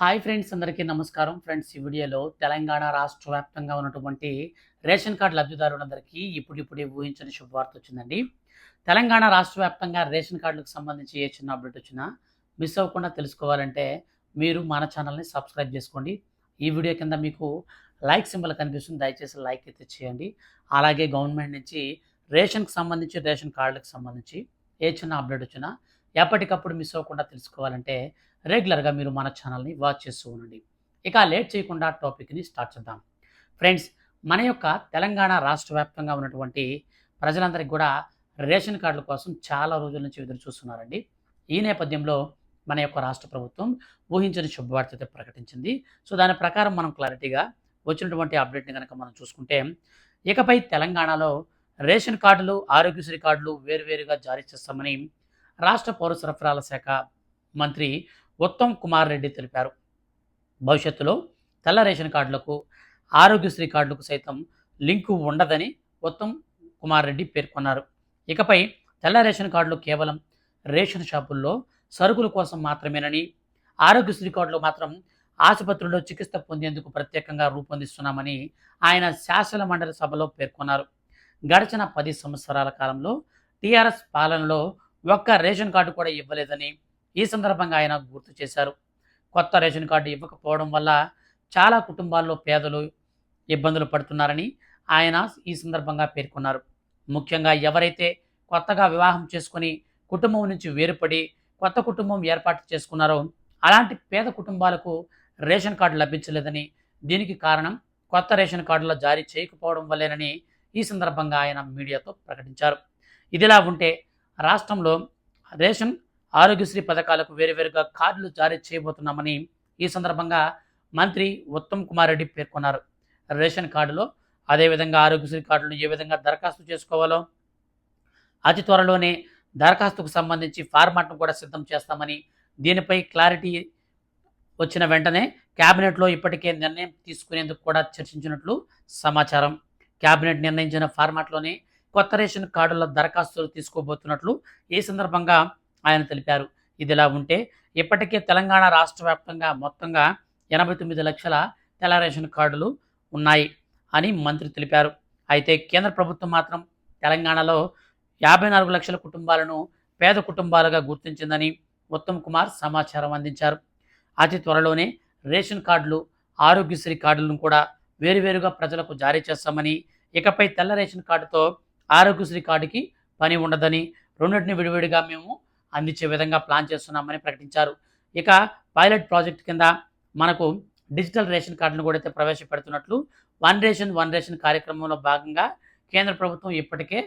Hi friends అందరికీ నమస్కారం. Friends ఈ వీడియోలో తెలంగాణ రాష్ట్ర వ్యాప్తంగా ఉన్నటువంటి రేషన్ కార్డు లబ్ధిదారులందరికీ ఇప్పుడిప్పుడే ఊహించని శుభవార్త వచ్చిందండి. తెలంగాణ రాష్ట్ర వ్యాప్తంగా రేషన్ కార్డులకు సంబంధించి ఏ చిన్న అప్డేట్ వచ్చినా మిస్ అవ్వకుండా తెలుసుకోవాలంటే మీరు మన ఛానల్ని సబ్స్క్రైబ్ చేసుకోండి. ఈ వీడియో కింద మీకు లైక్ సింబల్ కనిపిస్తుంది. దయచేసి లైక్ అయితే చేయండి. అలాగే గవర్నమెంట్ నుంచి రేషన్కి సంబంధించి రేషన్ కార్డులకు సంబంధించి ఏ చిన్న అప్డేట్ వచ్చినా ఎప్పటికప్పుడు మిస్ అవ్వకుండా తెలుసుకోవాలంటే రెగ్యులర్గా మీరు మన ఛానల్ని వాచ్ చేస్తూ ఉండండి. ఇక లేట్ చేయకుండా టాపిక్ని స్టార్ట్ చేద్దాం. ఫ్రెండ్స్ మన యొక్క తెలంగాణ రాష్ట్ర వ్యాప్తంగా ఉన్నటువంటి ప్రజలందరికీ కూడా రేషన్ కార్డుల కోసం చాలా రోజుల నుంచి ఎదురు చూస్తున్నారండి. ఈ నేపథ్యంలో మన యొక్క రాష్ట్ర ప్రభుత్వం ఊహించని శుభవార్త ప్రకటించింది. సో దాని ప్రకారం మనం క్లారిటీగా వచ్చినటువంటి అప్డేట్ని కనుక మనం చూసుకుంటే ఇకపై తెలంగాణలో రేషన్ కార్డులు ఆరోగ్యశ్రీ కార్డులు వేరువేరుగా జారీ చేస్తామని రాష్ట్ర పౌర సరఫరాల శాఖ మంత్రి ఉత్తమ్ కుమార్ రెడ్డి తెలిపారు. భవిష్యత్తులో తెల్ల రేషన్ కార్డులకు ఆరోగ్యశ్రీ కార్డులకు సైతం లింకు ఉండదని ఉత్తమ్ కుమార్ రెడ్డి పేర్కొన్నారు. ఇకపై తెల్ల రేషన్ కార్డులు కేవలం రేషన్ షాపుల్లో సరుకుల కోసం మాత్రమేనని ఆరోగ్యశ్రీ కార్డులు మాత్రం ఆసుపత్రుల్లో చికిత్స పొందేందుకు ప్రత్యేకంగా రూపొందిస్తున్నామని ఆయన శాసన మండలి సభలో పేర్కొన్నారు. గడిచిన పది సంవత్సరాల కాలంలో టీఆర్ఎస్ పాలనలో ఒక్క రేషన్ కార్డు కూడా ఇవ్వలేదని ఈ సందర్భంగా ఆయన గుర్తు చేశారు. కొత్త రేషన్ కార్డు ఇవ్వకపోవడం వల్ల చాలా కుటుంబాల్లో పేదలు ఇబ్బందులు పడుతున్నారని ఆయన ఈ సందర్భంగా పేర్కొన్నారు. ముఖ్యంగా ఎవరైతే కొత్తగా వివాహం చేసుకొని కుటుంబం నుంచి వేరుపడి కొత్త కుటుంబం ఏర్పాటు చేసుకున్నారో అలాంటి పేద కుటుంబాలకు రేషన్ కార్డు లభించలేదని దీనికి కారణం కొత్త రేషన్ కార్డులో జారీ చేయకపోవడం వల్లేనని ఈ సందర్భంగా ఆయన మీడియాతో ప్రకటించారు. ఇదిలా ఉంటే రాష్ట్రంలో రేషన్ ఆరోగ్యశ్రీ పథకాలకు వేరువేరుగా కార్డులు జారీ చేయబోతున్నామని ఈ సందర్భంగా మంత్రి ఉత్తమ్ కుమార్ రెడ్డి పేర్కొన్నారు. రేషన్ కార్డులో అదేవిధంగా ఆరోగ్యశ్రీ కార్డులను ఏ విధంగా దరఖాస్తు చేసుకోవాలో అతి త్వరలోనే దరఖాస్తుకు సంబంధించి ఫార్మాట్ను కూడా సిద్ధం చేస్తామని దీనిపై క్లారిటీ వచ్చిన వెంటనే క్యాబినెట్లో ఇప్పటికే నిర్ణయం తీసుకునేందుకు కూడా చర్చించినట్లు సమాచారం. క్యాబినెట్ నిర్ణయించిన ఫార్మాట్లోనే కొత్త రేషన్ కార్డుల దరఖాస్తులు తీసుకోబోతున్నట్లు ఈ సందర్భంగా ఆయన తెలిపారు. ఇదిలా ఉంటే ఇప్పటికే తెలంగాణ రాష్ట్ర వ్యాప్తంగా మొత్తంగా ఎనభై తొమ్మిది లక్షల తెల్ల రేషన్ కార్డులు ఉన్నాయి అని మంత్రి తెలిపారు. అయితే కేంద్ర ప్రభుత్వం మాత్రం తెలంగాణలో యాభై నాలుగు లక్షల కుటుంబాలను పేద కుటుంబాలుగా గుర్తించిందని ఉత్తమ్ కుమార్ సమాచారం అందించారు. అతి త్వరలోనే రేషన్ కార్డులు ఆరోగ్యశ్రీ కార్డులను కూడా వేరువేరుగా ప్రజలకు జారీ చేస్తామని ఇకపై తెల్ల రేషన్ కార్డుతో ఆరోగ్యశ్రీ కార్డుకి పని ఉండదని రెండింటిని విడివిడిగా మేము అందించే విధంగా ప్లాన్ చేస్తున్నామని ప్రకటించారు. ఇక పైలట్ ప్రాజెక్ట్ కింద మనకు డిజిటల్ రేషన్ కార్డును కూడా అయితే ప్రవేశపెడుతున్నట్లు వన్ రేషన్ వన్ రేషన్ కార్యక్రమంలో భాగంగా కేంద్ర ప్రభుత్వం ఇప్పటికే